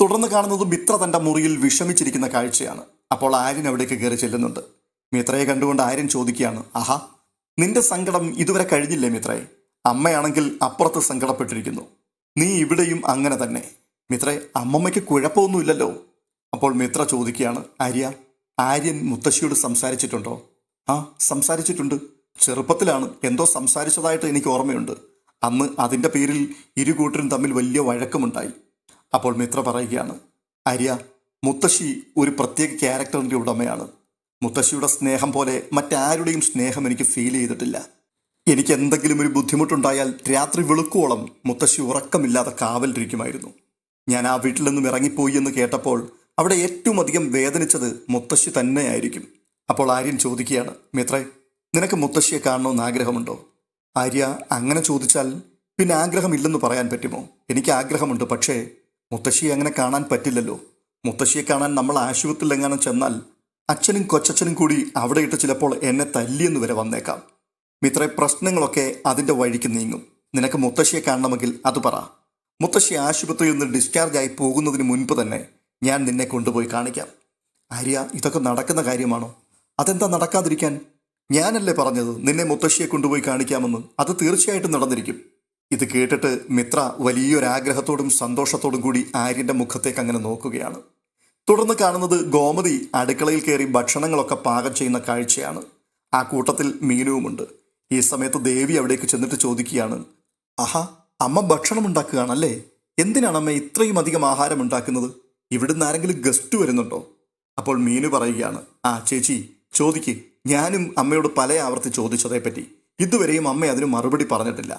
തുടർന്ന് കാണുന്നത് മിത്ര തന്റെ മുറിയിൽ വിഷമിച്ചിരിക്കുന്ന കാഴ്ചയാണ്. അപ്പോൾ ആര്യൻ അവിടേക്ക് കയറി ചെല്ലുന്നുണ്ട്. മിത്രയെ കണ്ടുകൊണ്ട് ആര്യൻ ചോദിക്കുകയാണ് ആഹാ നിന്റെ സങ്കടം ഇതുവരെ കഴിഞ്ഞില്ലേ മിത്രയെ അമ്മയാണെങ്കിൽ അപ്പുറത്ത് സങ്കടപ്പെട്ടിരിക്കുന്നു. നീ ഇവിടെയും അങ്ങനെ തന്നെ. മിത്രേ അമ്മമ്മയ്ക്ക് കുഴപ്പമൊന്നുമില്ലല്ലോ. അപ്പോൾ മിത്ര ചോദിക്കുകയാണ് ആര്യ ആര്യൻ മുത്തശ്ശിയോട് സംസാരിച്ചിട്ടുണ്ടോ? ആ സംസാരിച്ചിട്ടുണ്ട്. ചെറുപ്പത്തിലാണ്. എന്തോ സംസാരിച്ചതായിട്ട് എനിക്ക് ഓർമ്മയുണ്ട്. അന്ന് അതിന്റെ പേരിൽ ഇരു കൂട്ടരും തമ്മിൽ വലിയ വഴക്കമുണ്ടായി. അപ്പോൾ മിത്ര പറയുകയാണ് ആര്യ മുത്തശ്ശി ഒരു പ്രത്യേക ക്യാരക്ടറിന്റെ ഉടമയാണ്. മുത്തശ്ശിയുടെ സ്നേഹം പോലെ മറ്റാരുടെയും സ്നേഹം എനിക്ക് ഫീൽ ചെയ്തിട്ടില്ല. എനിക്ക് എന്തെങ്കിലും ഒരു ബുദ്ധിമുട്ടുണ്ടായാൽ രാത്രി വിളുക്കോളം മുത്തശ്ശി ഉറക്കമില്ലാതെ കാവലിരിക്കുമായിരുന്നു. ഞാൻ ആ വീട്ടിൽ നിന്നും ഇറങ്ങിപ്പോയി എന്ന് കേട്ടപ്പോൾ അവിടെ ഏറ്റവും അധികം വേദനിച്ചത് മുത്തശ്ശി തന്നെയായിരിക്കും. അപ്പോൾ ആര്യൻ ചോദിക്കുകയാണ് മിത്രേ നിനക്ക് മുത്തശ്ശിയെ കാണണമെന്ന് ആഗ്രഹമുണ്ടോ? ആര്യ അങ്ങനെ ചോദിച്ചാൽ പിന്നെ ആഗ്രഹമില്ലെന്ന് പറയാൻ പറ്റുമോ? എനിക്ക് ആഗ്രഹമുണ്ട് പക്ഷേ മുത്തശ്ശിയെ അങ്ങനെ കാണാൻ പറ്റില്ലല്ലോ. മുത്തശ്ശിയെ കാണാൻ നമ്മൾ ആശുപത്രിയിൽ എങ്ങാനും ചെന്നാൽ അച്ഛനും കൊച്ചച്ഛനും കൂടി അവിടെ ഇട്ട് ചിലപ്പോൾ എന്നെ തല്ലിയെന്ന് വരെ വന്നേക്കാം. മിത്ര പ്രശ്നങ്ങളൊക്കെ അതിന്റെ വഴിക്ക് നീങ്ങും. നിനക്ക് മുത്തശ്ശിയെ കാണണമെങ്കിൽ അത് പറ. മുത്തശ്ശി ആശുപത്രിയിൽ നിന്ന് ഡിസ്ചാർജ് ആയി പോകുന്നതിന് മുൻപ് തന്നെ ഞാൻ നിന്നെ കൊണ്ടുപോയി കാണിക്കാം. ആര്യ ഇതൊക്കെ നടക്കുന്ന കാര്യമാണോ? അതെന്താ നടക്കാതിരിക്കാൻ? ഞാനല്ലേ പറഞ്ഞത് നിന്നെ മുത്തശ്ശിയെ കൊണ്ടുപോയി കാണിക്കാമെന്ന്. അത് തീർച്ചയായിട്ടും നടന്നിരിക്കും. ഇത് കേട്ടിട്ട് മിത്ര വലിയൊരാഗ്രഹത്തോടും സന്തോഷത്തോടും കൂടി ആര്യന്റെ മുഖത്തേക്ക് അങ്ങനെ നോക്കുകയാണ്. തുടർന്ന് കാണുന്നത് ഗോമതി അടുക്കളയിൽ കയറി ഭക്ഷണങ്ങളൊക്കെ പാകം ചെയ്യുന്ന കാഴ്ചയാണ്. ആ കൂട്ടത്തിൽ മീനുവുമുണ്ട്. ഈ സമയത്ത് ദേവി അവിടേക്ക് ചെന്നിട്ട് ചോദിക്കുകയാണ് ആഹാ അമ്മ ഭക്ഷണം ഉണ്ടാക്കുകയാണല്ലേ? എന്തിനാണ് അമ്മ ഇത്രയും അധികം ആഹാരം ഉണ്ടാക്കുന്നത്? ഇവിടുന്ന് ആരെങ്കിലും ഗസ്റ്റ് വരുന്നുണ്ടോ? അപ്പോൾ മീനു പറയുകയാണ് ആ ചേച്ചി ചോദിക്ക്. ഞാനും അമ്മയോട് പല ആവർത്തി ചോദിച്ചതേപ്പറ്റി. ഇതുവരെയും അമ്മ അതിന് മറുപടി പറഞ്ഞിട്ടില്ല.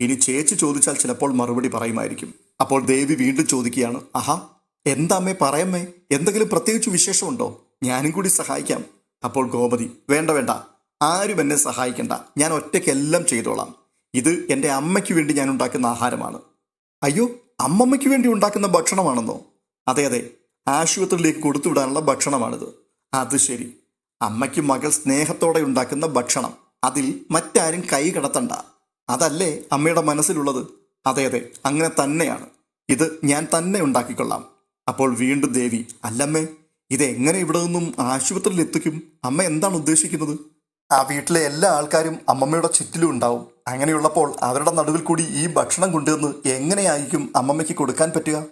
ഇനി ചേച്ചി ചോദിച്ചാൽ ചിലപ്പോൾ മറുപടി പറയുമായിരിക്കും. അപ്പോൾ ദേവി വീണ്ടും ചോദിക്കുകയാണ് ആഹാ എന്താ അമ്മേ പറയമ്മേ? എന്തെങ്കിലും പ്രത്യേകിച്ച് വിശേഷമുണ്ടോ? ഞാനും കൂടി സഹായിക്കാം. അപ്പോൾ ഗോപതി വേണ്ട വേണ്ട. ആരും എന്നെ സഹായിക്കണ്ട. ഞാൻ ഒറ്റയ്ക്ക് എല്ലാം ചെയ്തോളാം. ഇത് എന്റെ അമ്മയ്ക്ക് വേണ്ടി ഞാൻ ഉണ്ടാക്കുന്ന ആഹാരമാണ്. അയ്യോ അമ്മമ്മയ്ക്ക് വേണ്ടി ഉണ്ടാക്കുന്ന ഭക്ഷണമാണെന്നോ? അതെ അതെ. ആശുപത്രിയിലേക്ക് കൊടുത്തുവിടാനുള്ള ഭക്ഷണമാണിത്. അത് ശരി. അമ്മയ്ക്ക് മകൾ സ്നേഹത്തോടെ ഉണ്ടാക്കുന്ന ഭക്ഷണം. അതിൽ മറ്റാരും കൈ കടത്തണ്ട. അതല്ലേ അമ്മയുടെ മനസ്സിലുള്ളത്? അതെ അതെ. അങ്ങനെ തന്നെയാണ്. ഇത് ഞാൻ തന്നെ ഉണ്ടാക്കിക്കൊള്ളാം. അപ്പോൾ വീണ്ടും ദേവി അല്ലമ്മേ ഇതെങ്ങനെ ഇവിടെ നിന്നും ആശുപത്രിയിൽ എത്തിക്കും? അമ്മ എന്താണ് ഉദ്ദേശിക്കുന്നത്? ആ വീട്ടിലെ എല്ലാ ആൾക്കാരും അമ്മമ്മയുടെ ചുറ്റിലും ഉണ്ടാവും. അങ്ങനെയുള്ളപ്പോൾ അവരുടെ നടുവിൽ കൂടി ഈ ഭക്ഷണം കൊണ്ടുവന്ന് എങ്ങനെയായിരിക്കും അമ്മമ്മയ്ക്ക് കൊടുക്കാൻ പറ്റുക?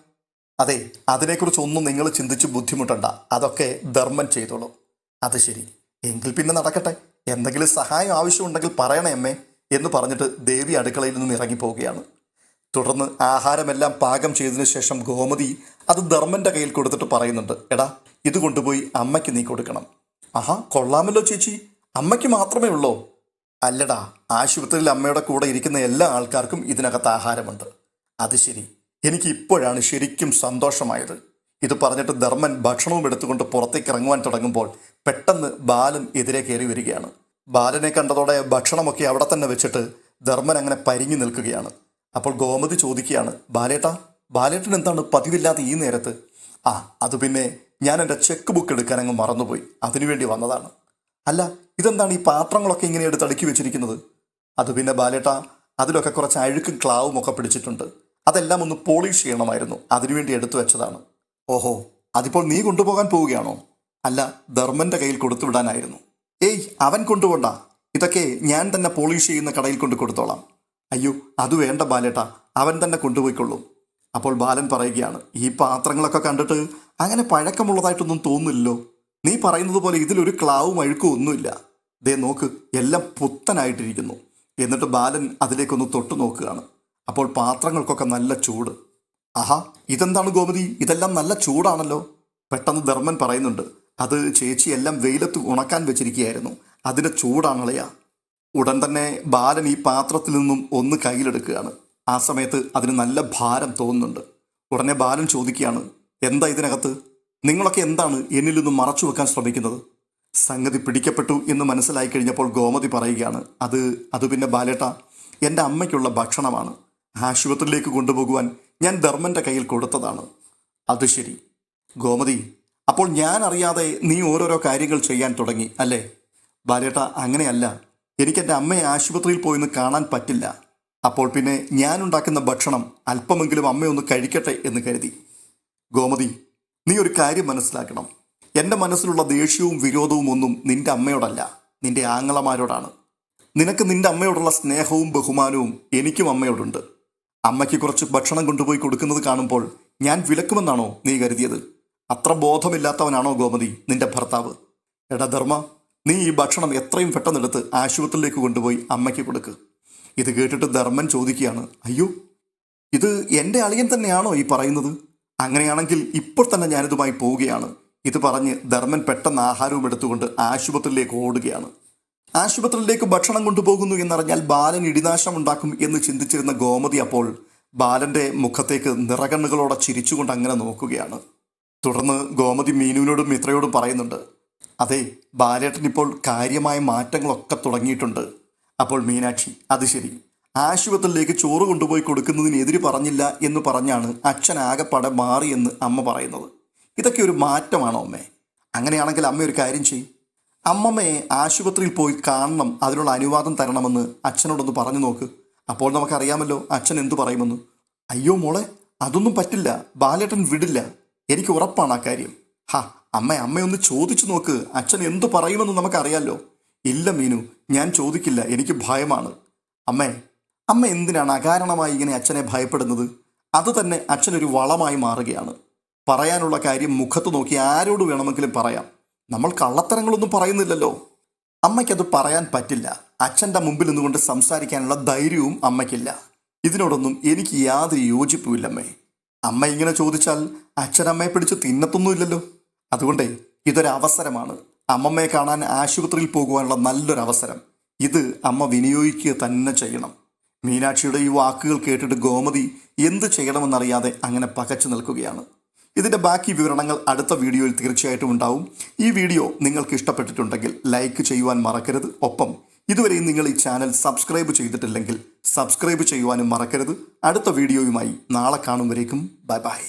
അതെ അതിനെക്കുറിച്ചൊന്നും നിങ്ങൾ ചിന്തിച്ച് ബുദ്ധിമുട്ടണ്ട. അതൊക്കെ ധർമ്മൻ ചെയ്തോളൂ. അത് ശരി. എങ്കിൽ പിന്നെ നടക്കട്ടെ. എന്തെങ്കിലും സഹായം ആവശ്യമുണ്ടെങ്കിൽ പറയണേ അമ്മേ എന്ന് പറഞ്ഞിട്ട് ദേവി അടുക്കളയിൽ നിന്ന് ഇറങ്ങിപ്പോവുകയാണ്. തുടർന്ന് ആഹാരമെല്ലാം പാകം ചെയ്തതിനു ശേഷം ഗോമതി അത് ധർമ്മന്റെ കയ്യിൽ കൊടുത്തിട്ട് പറയുന്നുണ്ട്. എടാ ഇത് കൊണ്ടുപോയി അമ്മയ്ക്ക് നീ കൊടുക്കണം. ആഹാ കൊള്ളാമല്ലോ ചേച്ചി. അമ്മയ്ക്ക് മാത്രമേ ഉള്ളോ? അല്ലടാ ആശുപത്രിയിൽ അമ്മയുടെ കൂടെ ഇരിക്കുന്ന എല്ലാ ആൾക്കാർക്കും ഇതിനകത്ത് ആഹാരമുണ്ട്. അത് ശരി. എനിക്ക് ഇപ്പോഴാണ് ശരിക്കും സന്തോഷമായത്. ഇത് പറഞ്ഞിട്ട് ധർമ്മൻ ഭക്ഷണവും എടുത്തുകൊണ്ട് പുറത്തേക്ക് ഇറങ്ങുവാൻ തുടങ്ങുമ്പോൾ പെട്ടെന്ന് ബാലൻ എതിരെ കയറി വരികയാണ്. ബാലനെ കണ്ടതോടെ ഭക്ഷണമൊക്കെ അവിടെ തന്നെ വെച്ചിട്ട് ധർമ്മൻ അങ്ങനെ പരിങ്ങി നിൽക്കുകയാണ്. അപ്പോൾ ഗോമതി ചോദിക്കുകയാണ് ബാലേട്ടാ ബാലേട്ടൻ എന്താണ് പതിവില്ലാതെ ഈ നേരത്ത്? ആ അത് പിന്നെ ഞാൻ എന്റെ ചെക്ക് ബുക്ക് എടുക്കാൻ അങ്ങ് മറന്നുപോയി. അതിനുവേണ്ടി വന്നതാണ്. അല്ല ഇതെന്താണ് ഈ പാത്രങ്ങളൊക്കെ ഇങ്ങനെ എടുത്ത് അടുക്കി വെച്ചിരിക്കുന്നത്? അത് പിന്നെ ബാലേട്ട അതിലൊക്കെ കുറച്ച് അഴുക്കും ക്ലാവും ഒക്കെ പിടിച്ചിട്ടുണ്ട്. അതെല്ലാം ഒന്ന് പോളിഷ് ചെയ്യണമായിരുന്നു. അതിനുവേണ്ടി എടുത്തു വെച്ചതാണ്. ഓഹോ അതിപ്പോൾ നീ കൊണ്ടുപോകാൻ പോവുകയാണോ? അല്ല ധർമ്മന്റെ കയ്യിൽ കൊടുത്തു വിടാനായിരുന്നു. ഏയ് അവൻ കൊണ്ടുപോണ്ട. ഇതൊക്കെ ഞാൻ തന്നെ പോളിഷ് ചെയ്യുന്ന കടയിൽ കൊണ്ട് കൊടുത്തോളാം. അയ്യോ അത് വേണ്ട ബാലേട്ട അവൻ തന്നെ കൊണ്ടുപോയിക്കൊള്ളും. അപ്പോൾ ബാലൻ പറയുകയാണ് ഈ പാത്രങ്ങളൊക്കെ കണ്ടിട്ട് അങ്ങനെ പഴക്കമുള്ളതായിട്ടൊന്നും തോന്നുന്നില്ലല്ലോ. നീ പറയുന്നത് പോലെ ഇതിലൊരു ക്ലാവും അഴുക്കും ഒന്നുമില്ല. ദേ നോക്ക് എല്ലാം പുത്തനായിട്ടിരിക്കുന്നു. എന്നിട്ട് ബാലൻ അതിലേക്കൊന്ന് തൊട്ടു നോക്കുകയാണ്. അപ്പോൾ പാത്രങ്ങൾക്കൊക്കെ നല്ല ചൂട്. ആഹാ ഇതെന്താണ് ഗോമതി? ഇതെല്ലാം നല്ല ചൂടാണല്ലോ. പെട്ടെന്ന് ധർമ്മൻ പറയുന്നുണ്ട് അത് ചേച്ചി എല്ലാം വെയിലത്ത് ഉണക്കാൻ വെച്ചിരിക്കുകയായിരുന്നു. അതിന്റെ ചൂടാണളയാ. ഉടൻ തന്നെ ബാലൻ ഈ പാത്രത്തിൽ നിന്നും ഒന്ന് കയ്യിലെടുക്കുകയാണ്. ആ സമയത്ത് അതിന് നല്ല ഭാരം തോന്നുന്നുണ്ട്. ഉടനെ ബാലൻ ചോദിക്കുകയാണ് എന്താ ഇതിനകത്ത്? നിങ്ങളൊക്കെ എന്താണ് എന്നിൽ നിന്നും മറച്ചു വെക്കാൻ ശ്രമിക്കുന്നത്? സംഗതി പിടിക്കപ്പെട്ടു എന്ന് മനസ്സിലായി കഴിഞ്ഞപ്പോൾ ഗോമതി പറയുകയാണ് അത് അത് പിന്നെ ബാലേട്ട എന്റെ അമ്മയ്ക്കുള്ള ഭക്ഷണമാണ്. ആശുപത്രിയിലേക്ക് കൊണ്ടുപോകുവാൻ ഞാൻ ധർമ്മന്റെ കയ്യിൽ കൊടുത്തതാണ്. അത് ശരി. ഗോമതി അപ്പോൾ ഞാൻ അറിയാതെ നീ ഓരോരോ കാര്യങ്ങൾ ചെയ്യാൻ തുടങ്ങി അല്ലേ? ബാലേട്ട അങ്ങനെയല്ല. എനിക്ക് എന്റെ അമ്മയെ ആശുപത്രിയിൽ പോയിന്ന് കാണാൻ പറ്റില്ല. അപ്പോൾ പിന്നെ ഞാനുണ്ടാക്കുന്ന ഭക്ഷണം അല്പമെങ്കിലും അമ്മയൊന്ന് കഴിക്കട്ടെ എന്ന് കരുതി. ഗോമതി നീ ഒരു കാര്യം മനസ്സിലാക്കണം. എന്റെ മനസ്സിലുള്ള ദേഷ്യവും വിരോധവും ഒന്നും നിന്റെ അമ്മയോടല്ല നിന്റെ ആങ്ങളമാരോടാണ്. നിനക്ക് നിന്റെ അമ്മയോടുള്ള സ്നേഹവും ബഹുമാനവും എനിക്കും അമ്മയോടുണ്ട്. അമ്മയ്ക്ക് കുറച്ച് ഭക്ഷണം കൊണ്ടുപോയി കൊടുക്കുന്നത് കാണുമ്പോൾ ഞാൻ വിലക്കുമെന്നാണോ നീ കരുതിയത്? അത്ര ബോധമില്ലാത്തവനാണോ ഗോമതി നിന്റെ ഭർത്താവ്? എടാ ധർമ്മ നീ ഈ ഭക്ഷണം എത്രയും പെട്ടെന്നെടുത്ത് ആശുപത്രിയിലേക്ക് കൊണ്ടുപോയി അമ്മയ്ക്ക് കൊടുക്ക്. ഇത് കേട്ടിട്ട് ധർമ്മൻ ചോദിക്കുകയാണ് അയ്യോ ഇത് എന്റെ അളിയൻ തന്നെയാണോ ഈ പറയുന്നത്? അങ്ങനെയാണെങ്കിൽ ഇപ്പോൾ തന്നെ ഞാനിതുമായി പോവുകയാണ്. ഇത് പറഞ്ഞ് ധർമ്മൻ പെട്ടെന്ന് ആഹാരവും എടുത്തുകൊണ്ട് ആശുപത്രിയിലേക്ക് ഓടുകയാണ്. ആശുപത്രിയിലേക്ക് ഭക്ഷണം കൊണ്ടുപോകുന്നു എന്നറിഞ്ഞാൽ ബാലൻ ഇടിനാശം ഉണ്ടാക്കും എന്ന് ചിന്തിച്ചിരുന്ന ഗോമതി അപ്പോൾ ബാലന്റെ മുഖത്തേക്ക് നിറകണ്ണുകളോടെ ചിരിച്ചുകൊണ്ട് അങ്ങനെ നോക്കുകയാണ്. തുടർന്ന് ഗോമതി മീനുവിനോടും മിത്രയോടും പറയുന്നുണ്ട് അതെ ബാലേട്ടൻ ഇപ്പോൾ കാര്യമായ മാറ്റങ്ങളൊക്കെ തുടങ്ങിയിട്ടുണ്ട്. അപ്പോൾ മീനാക്ഷി അത് ശരി. ആശുപത്രിയിലേക്ക് ചോറ് കൊണ്ടുപോയി കൊടുക്കുന്നതിന് എതിര് പറഞ്ഞില്ല എന്ന് പറഞ്ഞാണ് അച്ഛൻ ആകെപ്പാടെ മാറിയെന്ന് അമ്മ പറയുന്നത്. ഇതൊക്കെ ഒരു മാറ്റമാണോ അമ്മേ? അങ്ങനെയാണെങ്കിൽ അമ്മ ഒരു കാര്യം ചെയ്യും. അമ്മമ്മയെ ആശുപത്രിയിൽ പോയി കാണണം അതിനുള്ള അനുവാദം തരണമെന്ന് അച്ഛനോടൊന്ന് പറഞ്ഞു നോക്ക്. അപ്പോൾ നമുക്കറിയാമല്ലോ അച്ഛൻ എന്തു പറയുമെന്ന്. അയ്യോ മോളെ അതൊന്നും പറ്റില്ല. ബാലേട്ടൻ വിടില്ല. എനിക്ക് ഉറപ്പാണ് ആ കാര്യം. ഹാ അമ്മ അമ്മയൊന്ന് ചോദിച്ചു നോക്ക്. അച്ഛൻ എന്തു പറയുമെന്ന് നമുക്കറിയാമല്ലോ ഇല്ല മീനു ഞാൻ ചോദിക്കില്ല. എനിക്ക് ഭയമാണ്. അമ്മേ അമ്മ എന്തിനാണ് അകാരണമായി ഇങ്ങനെ അച്ഛനെ ഭയപ്പെടുന്നത്? അത് തന്നെ അച്ഛനൊരു വളമായി മാറുകയാണ്. പറയാനുള്ള കാര്യം മുഖത്ത് നോക്കി ആരോട് വേണമെങ്കിലും പറയാം. നമ്മൾ കള്ളത്തരങ്ങളൊന്നും പറയുന്നില്ലല്ലോ. അമ്മയ്ക്കത് പറയാൻ പറ്റില്ല. അച്ഛന്റെ മുമ്പിൽ നിന്നുകൊണ്ട് സംസാരിക്കാനുള്ള ധൈര്യവും അമ്മയ്ക്കില്ല. ഇതിനോടൊന്നും എനിക്ക് യാതൊരു യോജിപ്പുമില്ലമ്മേ. അമ്മ ഇങ്ങനെ ചോദിച്ചാൽ അച്ഛനമ്മയെ പിടിച്ച് തിന്നത്തൊന്നുമില്ലല്ലോ. അതുകൊണ്ടേ ഇതൊരവസരമാണ് അമ്മമ്മയെ കാണാൻ ആശുപത്രിയിൽ പോകുവാനുള്ള നല്ലൊരവസരം. ഇത് അമ്മ വിനിയോഗിക്കുക തന്നെ ചെയ്യണം. മീനാക്ഷിയുടെ ഈ വാക്കുകൾ കേട്ടിട്ട് ഗോമതി എന്ത് ചെയ്യണമെന്നറിയാതെ അങ്ങനെ പകച്ചു നിൽക്കുകയാണ്. ഇതിന്റെ ബാക്കി വിവരണങ്ങൾ അടുത്ത വീഡിയോയിൽ തീർച്ചയായിട്ടും ഉണ്ടാവും. ഈ വീഡിയോ നിങ്ങൾക്ക് ഇഷ്ടപ്പെട്ടിട്ടുണ്ടെങ്കിൽ ലൈക്ക് ചെയ്യുവാൻ മറക്കരുത്. ഒപ്പം ഇതുവരെയും നിങ്ങൾ ഈ ചാനൽ സബ്സ്ക്രൈബ് ചെയ്തിട്ടില്ലെങ്കിൽ സബ്സ്ക്രൈബ് ചെയ്യുവാനും മറക്കരുത്. അടുത്ത വീഡിയോയുമായി നാളെ കാണും ബൈ ബൈ.